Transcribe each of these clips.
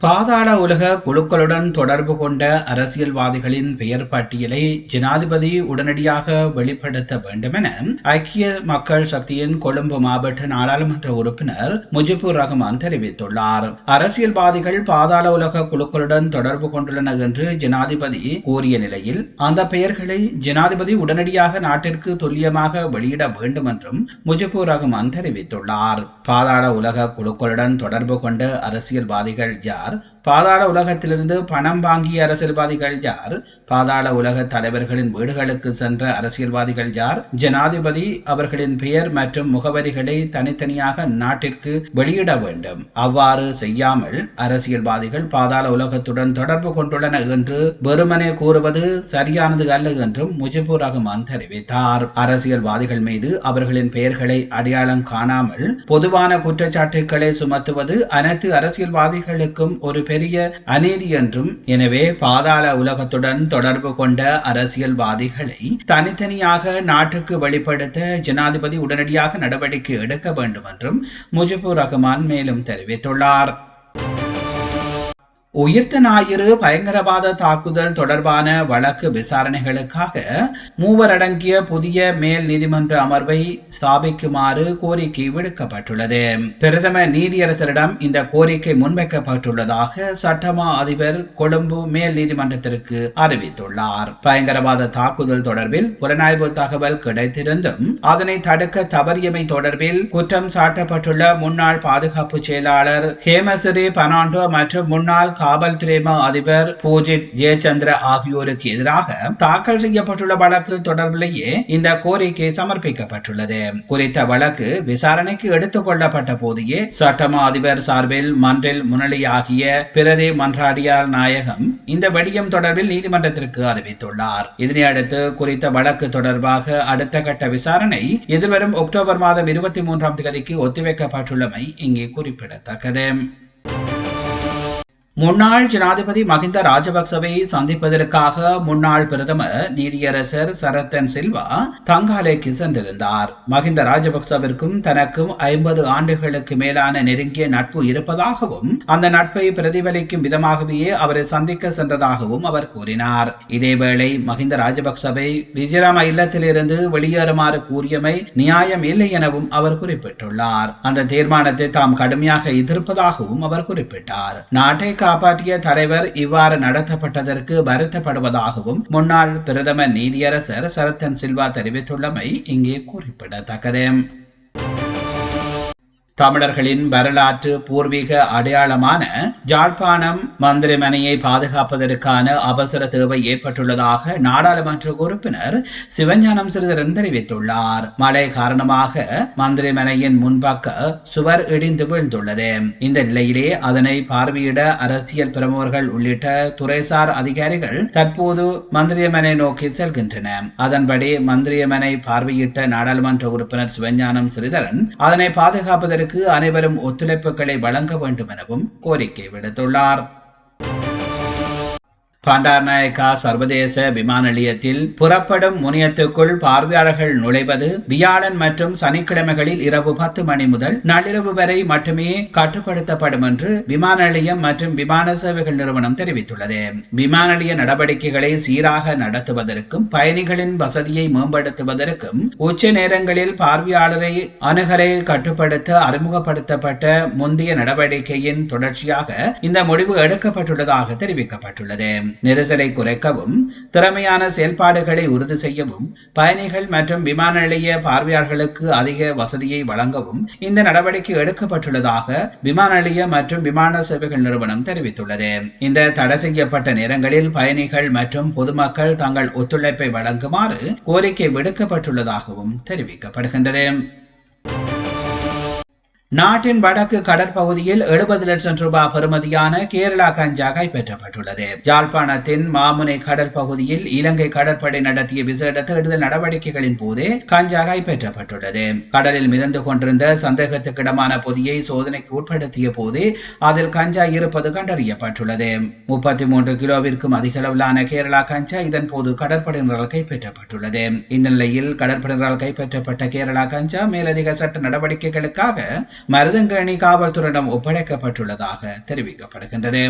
பாதாள உலக குழுக்களுடன் தொடர்பு கொண்ட அரசியல்வாதிகளின் பெயர் பட்டியலை ஜனாதிபதி உடனடியாக வெளிப்படுத்த வேண்டும் என ஐக்கிய மக்கள் சக்தியின் கொழும்பு மாவட்ட நாடாளுமன்ற உறுப்பினர் முஜிபுர் ரஹ்மான் தெரிவித்துள்ளார். அரசியல்வாதிகள் பாதாள உலக குழுக்களுடன் தொடர்பு கொண்டுள்ளனர் என்று ஜனாதிபதி கூறிய நிலையில் அந்த பெயர்களை ஜனாதிபதி உடனடியாக நாட்டிற்கு துல்லியமாக வெளியிட வேண்டும் என்றும் முஜிபுர் ரஹ்மான் தெரிவித்துள்ளார். பாதாள உலக குழுக்களுடன் தொடர்பு கொண்ட அரசியல்வாதிகள் யார்? யார் பாதாள உலகத்திலிருந்து பணம் வாங்கிய அரசியல்வாதிகள் யார்? பாதாள உலக தலைவர்களின் வீடுகளுக்கு சென்ற அரசியல்வாதிகள் யார்? ஜனாதிபதி அவர்களின் பெயர் மற்றும் முகவரிகளை தனித்தனியாக நாட்டிற்கு வெளியிட வேண்டும். அவ்வாறு செய்யாமல் அரசியல்வாதிகள் பாதாள உலகத்துடன் தொடர்பு கொண்டுள்ளன என்று வெறுமனே கூறுவது சரியானது அல்ல என்றும் முஜிபுர் ரஹ்மான் தெரிவித்தார். அரசியல்வாதிகள் மீது அவர்களின் பெயர்களை அடையாளம் காணாமல் பொதுவான குற்றச்சாட்டுகளை சுமத்துவது அனைத்து அரசியல்வாதிகளுக்கும் ஒரு பெரிய அநீதி என்றும் எனவே பாதாள உலகத்துடன் தொடர்பு கொண்ட அரசியல்வாதிகளை தனித்தனியாக நாட்டுக்கு வெளிப்படுத்த ஜனாதிபதி உடனடியாக நடவடிக்கை எடுக்க வேண்டும் என்றும் முஜிபுர் ரஹ்மான் மேலும் தெரிவித்துள்ளார். உயிர்த்த ஞாயிறு பயங்கரவாத தாக்குதல் தொடர்பான வழக்கு விசாரணைகளுக்காக மூவர் அடங்கிய புதிய மேல் நீதிமன்ற அமர்வை ஸ்தாபிக்குமாறு கோரிக்கை விடுக்கப்பட்டுள்ளது. பிரதம நீதியரசரிடம் இந்த கோரிக்கை முன்வைக்கப்பட்டுள்ளதாக சட்டமா அதிபர் கொழும்பு மேல் நீதிமன்றத்திற்கு அறிவித்துள்ளார். பயங்கரவாத தாக்குதல் தொடர்பில் புலனாய்வு தகவல் கிடைத்திருந்தும் அதனை தடுக்க தவறியமை தொடர்பில் குற்றம் சாட்டப்பட்டுள்ள முன்னாள் பாதுகாப்பு செயலாளர் ஹேமசிறி பனாண்டோ மற்றும் முன்னாள் காவல்துறை அதிபர் பூஜித் ஜெயச்சந்திர ஆகியோருக்கு எதிராக தாக்கல் செய்யப்பட்டுள்ள வழக்கு தொடர்பிலேயே இந்த கோரிக்கை சமர்ப்பிக்கப்பட்டுள்ளது. குறித்த வழக்கு விசாரணைக்கு எடுத்துக் கொள்ளப்பட்ட போதையே சட்டமா அதிபர் சார்பில் மன்றில் முன்னிலையாகிய பிரதி மன்றாடியார் நாயகம் இந்த வெடியம் தொடர்பில் நீதிமன்றத்திற்கு அறிவித்துள்ளார். இதனையடுத்து குறித்த வழக்கு தொடர்பாக அடுத்த கட்ட விசாரணை எதிர்வரும் அக்டோபர் மாதம் இருபத்தி மூன்றாம் தேதிக்கு ஒத்திவைக்கப்பட்டுள்ளமை இங்கே குறிப்பிடத்தக்கது. முன்னாள் ஜனாதிபதி மகிந்த ராஜபக்சவை சந்திப்பதற்காக முன்னாள் பிரதமர் நீதியரசர் சரத்தன் சில்வா தங்காலைக்கு சென்றிருந்தார் மகிந்த ராஜபக்சவிற்கும் தனக்கும் ஐம்பது ஆண்டுகளுக்கு மேலான நெருங்கிய நட்பு இருப்பதாகவும் அந்த நட்பை பிரதிபலிக்கும் விதமாகவே அவரை சந்திக்க சென்றதாகவும் அவர் கூறினார். இதேவேளை மகிந்த ராஜபக்சவை விஜயராம இல்லத்திலிருந்து வெளியேறுமாறு கூறியமை நியாயம் இல்லை எனவும் அவர் குறிப்பிட்டுள்ளார். அந்த தீர்மானத்தை தாம் கடுமையாக எதிர்ப்பதாகவும் அவர் குறிப்பிட்டார். நாட்டை காப்பாற்றிய தலைவர் இவ்வாறு நடத்தப்பட்டதற்கு வருத்தப்படுவதாகவும் முன்னாள் பிரதம நீதியரசர் சரத்தன் சில்வா தெரிவித்துள்ளமை இங்கே குறிப்பிடத்தக்கது. தமிழர்களின் வரலாற்று பூர்வீக அடையாளமான ஜாழ்ப்பாணம் மந்திரிமனையை பாதுகாப்பதற்கான அவசர தேவை ஏற்பட்டுள்ளதாக நாடாளுமன்ற உறுப்பினர் சிவஞானம் சிறிதரன் தெரிவித்துள்ளார். மழை காரணமாக மந்திரிமனையின் முன்பக்க சுவர் இடிந்து வீழ்ந்துள்ளது. இந்த நிலையிலே அதனை பார்வையிட அரசியல் பிரமுகர்கள் உள்ளிட்ட துறைசார் அதிகாரிகள் தற்போது மந்திரியமனை நோக்கி செல்கின்றன அதன்படி மந்திரியமனை பார்வையிட்ட நாடாளுமன்ற உறுப்பினர் சிவஞானம் சிறிதரன் அதனை பாதுகாப்பதற்கு அதற்கு அனைவரும் ஒத்துழைப்புகளை வழங்க வேண்டும் எனவும் கோரிக்கை விடுத்துள்ளார். பண்டார்நாயக்கா சர்வதேச விமான நிலையத்தில் புறப்படும் முனையத்துக்குள் பார்வையாளர்கள் நுழைவது வியாழன் மற்றும் சனிக்கிழமைகளில் இரவு பத்து மணி முதல் நள்ளிரவு வரை மட்டுமே கட்டுப்படுத்தப்படும் என்று விமான நிலையம் மற்றும் விமான சேவைகள் நிறுவனம் தெரிவித்துள்ளது. விமான நிலைய நடவடிக்கைகளை சீராக நடத்துவதற்கும் பயணிகளின் வசதியை மேம்படுத்துவதற்கும் உச்ச நேரங்களில் பார்வையாளரை அணுகலை கட்டுப்படுத்த அறிமுகப்படுத்தப்பட்ட முந்தைய நடவடிக்கையின் தொடர்ச்சியாக இந்த முடிவு எடுக்கப்பட்டுள்ளதாக தெரிவிக்கப்பட்டுள்ளது. நெரிசலை குறைக்கவும் திறமையான செயல்பாடுகளை உறுதி செய்யவும் பயணிகள் மற்றும் விமான நிலைய பார்வையாளர்களுக்கு அதிக வசதியை வழங்கவும் இந்த நடவடிக்கை எடுக்கப்பட்டுள்ளதாக விமான நிலைய மற்றும் விமான சேவைகள் நிறுவனம் தெரிவித்துள்ளது. இந்த தடை செய்யப்பட்ட நேரங்களில் பயணிகள் மற்றும் பொதுமக்கள் தங்கள் ஒத்துழைப்பை வழங்குமாறு கோரிக்கை விடுக்கப்பட்டுள்ளதாகவும் தெரிவிக்கப்படுகின்றது. நாட்டின் வடக்கு கடற்பகுதியில் எழுபது லட்சம் ரூபாய் பெறுமதியான கேரளா கஞ்சா கைப்பற்றப்பட்டுள்ளது. யாழ்ப்பாணத்தின் மாமுனை கடற்பகுதியில் இலங்கை கடற்படை நடத்திய விசேட தேடுதல் நடவடிக்கைகளின் போது கஞ்சா கைப்பற்றப்பட்டுள்ளது. கடலில் மிதந்து கொண்டிருந்த சந்தேகத்துக்கிடமான பொதியை சோதனைக்கு உட்படுத்திய போது அதில் கஞ்சா இருப்பது கண்டறியப்பட்டுள்ளது. முப்பத்தி மூன்று கிலோவிற்கும் அதிகளவிலான கேரளா கஞ்சா இதன் போது கடற்படையினரால் கைப்பற்றப்பட்டுள்ளது. இந்த நிலையில் கடற்படையினரால் கைப்பற்றப்பட்ட கேரளா கஞ்சா மேலதிக சட்ட நடவடிக்கைகளுக்காக மருதங்கணி காவல்துறையிடம் ஒப்படைக்கப்பட்டுள்ளதாக தெரிவிக்கப்படுகின்றது.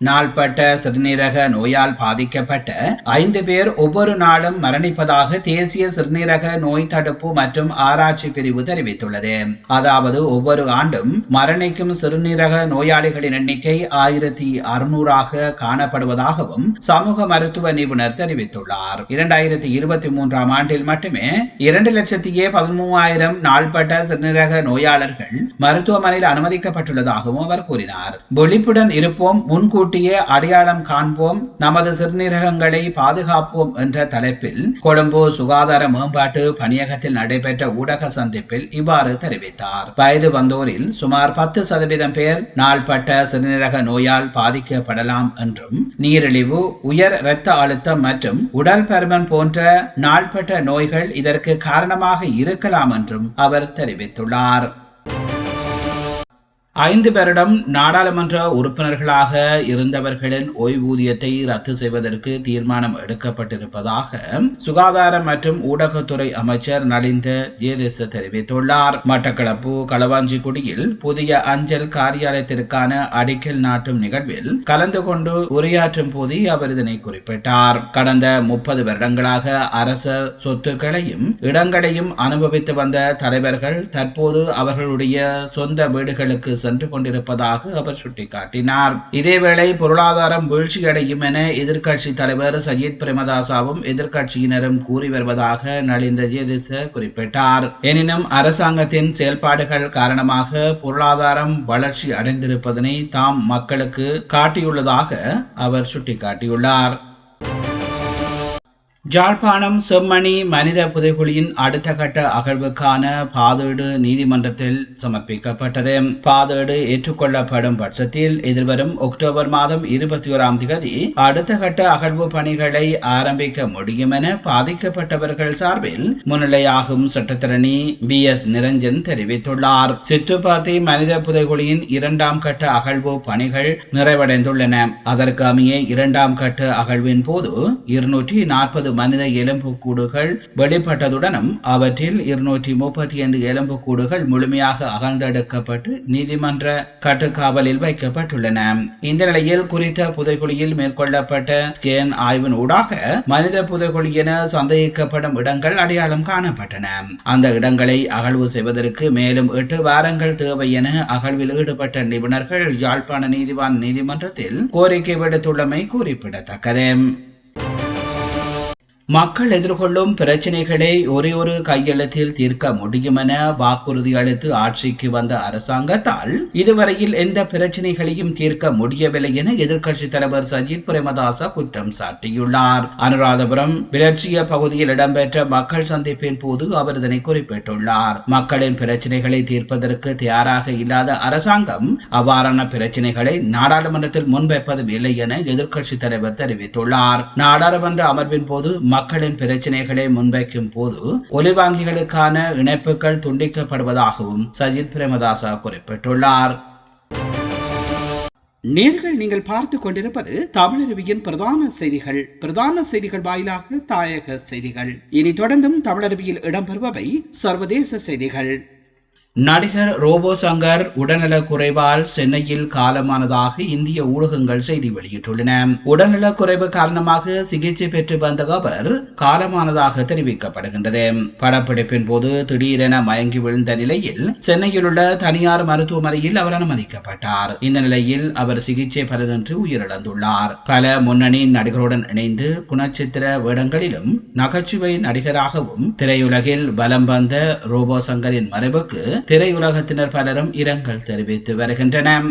நாள்பட்ட சிறுநீரக நோயால் பாதிக்கப்பட்ட ஐந்து பேர் ஒவ்வொரு நாளும் மரணிப்பதாக தேசிய சிறுநீரக நோய் தடுப்பு மற்றும் ஆராய்ச்சி பிரிவு தெரிவித்துள்ளது. அதாவது ஒவ்வொரு ஆண்டும் மரணிக்கும் சிறுநீரக நோயாளிகளின் எண்ணிக்கை ஆயிரத்தி அறுநூறாக காணப்படுவதாகவும் சமூக மருத்துவ நிபுணர் தெரிவித்துள்ளார். இரண்டாயிரத்தி இருபத்தி மூன்றாம் ஆண்டில் மட்டுமே இரண்டு லட்சத்தியே பதிமூவாயிரம் நாள்பட்ட சிறுநீரக நோயாளர்கள் மருத்துவமனையில் அனுமதிக்கப்பட்டுள்ளதாகவும் அவர் கூறினார். விழிப்புடன் இருப்போம் முன்கூட்டி முன்கூட்டியே அடையாளம் காண்போம் நமது சிறுநீரகங்களை பாதுகாப்போம் என்ற தலைப்பில் கொழும்பு சுகாதார மேம்பாட்டு பணியகத்தில் நடைபெற்ற ஊடக சந்திப்பில் இவ்வாறு தெரிவித்தார். வயது வந்தோரில் சுமார் பத்து சதவீதம் பேர் நாள்பட்ட சிறுநீரக நோயால் பாதிக்கப்படலாம் என்றும் நீரிழிவு உயர் இரத்த அழுத்தம் மற்றும் உடல் பருமன் போன்ற நாள்பட்ட நோய்கள் இதற்கு காரணமாக இருக்கலாம் என்றும் அவர் தெரிவித்துள்ளார். ஐந்து பேரிடம் நாடாளுமன்ற உறுப்பினர்களாக இருந்தவர்களின் ஓய்வூதியத்தை ரத்து செய்வதற்கு தீர்மானம் எடுக்கப்பட்டிருப்பதாக சுகாதார மற்றும் ஊடகத்துறை அமைச்சர் நலிந்த ஜேதேச தெரிவித்துள்ளார். மட்டக்களப்பு களவாஞ்சிக்குடியில் புதிய அஞ்சல் காரியாலயத்திற்கான அடிக்கல் நாட்டும் நிகழ்வில் கலந்து கொண்டு உரையாற்றும் போது அவர் இதனை குறிப்பிட்டார். கடந்த முப்பது வருடங்களாக அரச சொத்துக்களையும் இடங்களையும் அனுபவித்து வந்த தலைவர்கள் தற்போது அவர்களுடைய சொந்த வீடுகளுக்கு சென்று கொண்டிருப்பதாக அவர் சுட்டிக்காட்டினார். இதேவேளை பொருளாதாரம் வீழ்ச்சியடையும் என எதிர்க்கட்சி தலைவர் சஜித் பிரேமதாசாவும் எதிர்க்கட்சியினரும் கூறி வருவதாக நலிந்த ஜெயதிச குறிப்பிட்டார். எனினும் அரசாங்கத்தின் செயல்பாடுகள் காரணமாக பொருளாதாரம் வளர்ச்சி அடைந்திருப்பதனை தாம் மக்களுக்கு காட்டியுள்ளதாக அவர் சுட்டிக்காட்டியுள்ளார். ஜாழ்ப்பாணம் செம்மணி மனித புதைகுழியின் அடுத்த கட்ட அகழ்வுக்கான பாதேடு நீதிமன்றத்தில் சமர்ப்பிக்கப்பட்டது. பாதேடு ஏற்றுக்கொள்ளப்படும் பட்சத்தில் எதிர்வரும் அக்டோபர் மாதம் இருபத்தி ஓராம் தேதி அடுத்த கட்ட அகழ்வு பணிகளை ஆரம்பிக்க முடியும் என பாதிக்கப்பட்டவர்கள் சார்பில் முன்னிலையாகும் சட்டத்திரணி பி. எஸ். நிரஞ்சன் தெரிவித்துள்ளார். சித்துப்பாத்தி மனித புதைகுழியின் இரண்டாம் கட்ட அகழ்வு பணிகள் நிறைவடைந்துள்ளன. அதற்கு அமைய இரண்டாம் கட்ட அகழ்வின் போது இருநூற்றி நாற்பது மனித எலும்புக்கூடுகள் வெளிப்பட்டதுடனும் அவற்றில் இருநூற்றி முப்பத்தி ஐந்து எலும்புக்கூடுகள் முழுமையாக அகழ்ந்தெடுக்கப்பட்டு நீதிமன்ற கட்டுக்காவலில் வைக்கப்பட்டுள்ளன. இந்த நிலையில் குறித்த புதைக்குழியில் மேற்கொள்ளப்பட்ட ஸ்கேன் ஆய்வின் ஊடாக மனித புதைக்குழி என சந்தேகிக்கப்படும் இடங்கள் அடையாளம் காணப்பட்டன. அந்த இடங்களை அகழ்வு செய்வதற்கு மேலும் எட்டு வாரங்கள் தேவை என அகழ்வில் ஈடுபட்ட நிபுணர்கள் யாழ்ப்பாண நீதிவான் நீதிமன்றத்தில் கோரிக்கை விடுத்துள்ளமை குறிப்பிடத்தக்கது. மக்கள் எதிர்கொள்ளும் பிரச்சனைகளை ஒரே ஒரு கையெழுத்தில் தீர்க்க முடியும் என வாக்குறுதி அளித்து ஆட்சிக்கு வந்த அரசாங்கத்தால் இதுவரையில் எந்த பிரச்சனைகளையும் தீர்க்க முடியவில்லை என எதிர்க்கட்சித் தலைவர் சஜித் பிரேமதாச குற்றம் சாட்டியுள்ளார். அனுராதபுரம் விளட்சிய பகுதியில் இடம்பெற்ற மக்கள் சந்திப்பின் போது அவர் இதனை குறிப்பிட்டுள்ளார். மக்களின் பிரச்சினைகளை தீர்ப்பதற்கு தயாராக இல்லாத அரசாங்கம் அவ்வாறான பிரச்சனைகளை நாடாளுமன்றத்தில் முன்வைப்பதும் இல்லை என எதிர்க்கட்சித் தலைவர் தெரிவித்துள்ளார். நாடாளுமன்ற அமர்வின் போது மக்களின் பிரச்சனைகளை முன்வைக்கும் போது ஒலிவாங்கிகளுக்கான இணைப்புகள் துண்டிக்கப்படுவதாகவும் சஜித் பிரேமதாசா குறிப்பிட்டுள்ளார். நேர்கள் நீங்கள் பார்த்து கொண்டிருப்பது தமிழருவியின் பிரதான செய்திகள். பிரதான செய்திகள் வாயிலாக தாயக செய்திகள். இனி தொடர்ந்தும் தமிழருவியில் இடம்பெறுபவை சர்வதேச செய்திகள். நடிகர் ரோபோ சங்கர் உடல்நலக் குறைவால் சென்னையில் காலமானதாக இந்திய ஊடகங்கள் செய்தி வெளியிட்டுள்ளன. உடல்நலக் குறைவு காரணமாக சிகிச்சை பெற்று வந்த அவர் காலமானதாக தெரிவிக்கப்படுகின்றது. படப்பிடிப்பின் போது திடீரென மயங்கி விழுந்த நிலையில் சென்னையில் உள்ள தனியார் மருத்துவமனையில் அவர் அனுமதிக்கப்பட்டார். இந்த நிலையில் அவர் சிகிச்சை பலனின்றி உயிரிழந்துள்ளார். பல முன்னணி நடிகருடன் இணைந்து குணச்சித்திர வேடங்களிலும் நகைச்சுவை நடிகராகவும் திரையுலகில் பலம் வந்த ரோபோ சங்கரின் மறைவுக்கு திரையுலகத்தினர் பலரும் இரங்கல் தெரிவித்து வருகின்றனர்.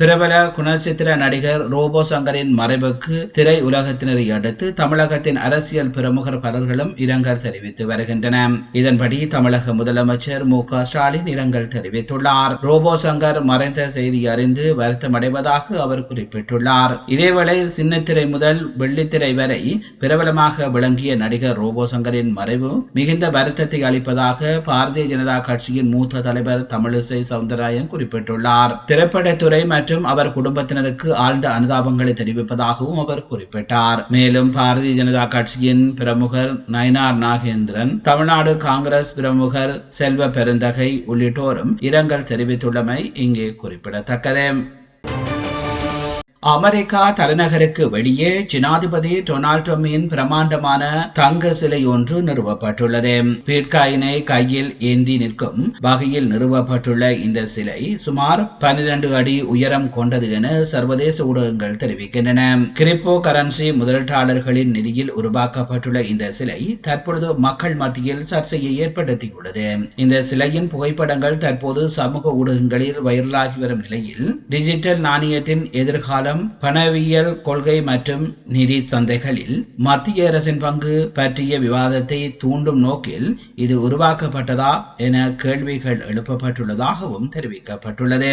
பிரபல குணச்சித்திர நடிகர் ரோபோ சங்கரின் மறைவுக்கு திரை உலகத்தினரை அடுத்து தமிழகத்தின் அரசியல் பிரமுகர் பலர்களும் இரங்கல் தெரிவித்து வருகின்றனர். இதன்படி தமிழக முதலமைச்சர் மு க ஸ்டாலின் இரங்கல் தெரிவித்துள்ளார். ரோபோ சங்கர் மறைந்த செய்தி அறிந்து வருத்தமடைவதாக அவர் குறிப்பிட்டுள்ளார். இதேவேளை சின்னத்திரை முதல் வெள்ளித்திரை வரை பிரபலமாக விளங்கிய நடிகர் ரோபோ சங்கரின் மறைவு மிகுந்த வருத்தத்தை அளிப்பதாக பாரதிய ஜனதா கட்சியின் மூத்த தலைவர் தமிழிசை சவுந்தரராயன் குறிப்பிட்டுள்ளார். திரைப்படத்துறை மற்றும் அவர் குடும்பத்தினருக்கு ஆழ்ந்த அனுதாபங்களை தெரிவிப்பதாகவும் அவர் குறிப்பிட்டார். மேலும் பாரதிய ஜனதா கட்சியின் பிரமுகர் நயனார் நாகேந்திரன் தமிழ்நாடு காங்கிரஸ் பிரமுகர் செல்வ பெருந்தகை உள்ளிட்டோரும் இரங்கல் தெரிவித்துள்ளமை இங்கே குறிப்பிடத்தக்கது. அமெரிக்கா தலைநகருக்கு வெளியே ஜனாதிபதி டொனால்ட் ட்ரம்பின் பிரமாண்டமான தங்க சிலை ஒன்று நிறுவப்பட்டுள்ளது. பீட்காயினை கையில் ஏந்தி நிற்கும் வகையில் நிறுவப்பட்டுள்ள இந்த சிலை சுமார் பன்னிரண்டு அடி உயரம் கொண்டது என சர்வதேச ஊடகங்கள் தெரிவிக்கின்றன. கிரிப்டோ கரன்சி முதலீட்டாளர்களின் நிதியில் உருவாக்கப்பட்டுள்ள இந்த சிலை தற்பொழுது மக்கள் மத்தியில் சர்ச்சையை ஏற்படுத்தியுள்ளது. இந்த சிலையின் புகைப்படங்கள் தற்போது சமூக ஊடகங்களில் வைரலாகி வரும் நிலையில் டிஜிட்டல் நாணயத்தின் எதிர்காலம் பணவியல் கொள்கை மற்றும் நிதி சந்தைகளில் மத்திய அரசின் பங்கு பற்றிய விவாதத்தை தூண்டும் நோக்கில் இது உருவாக்கப்பட்டதா என கேள்விகள் எழுப்பப்பட்டுள்ளதாகவும் தெரிவிக்கப்பட்டுள்ளது.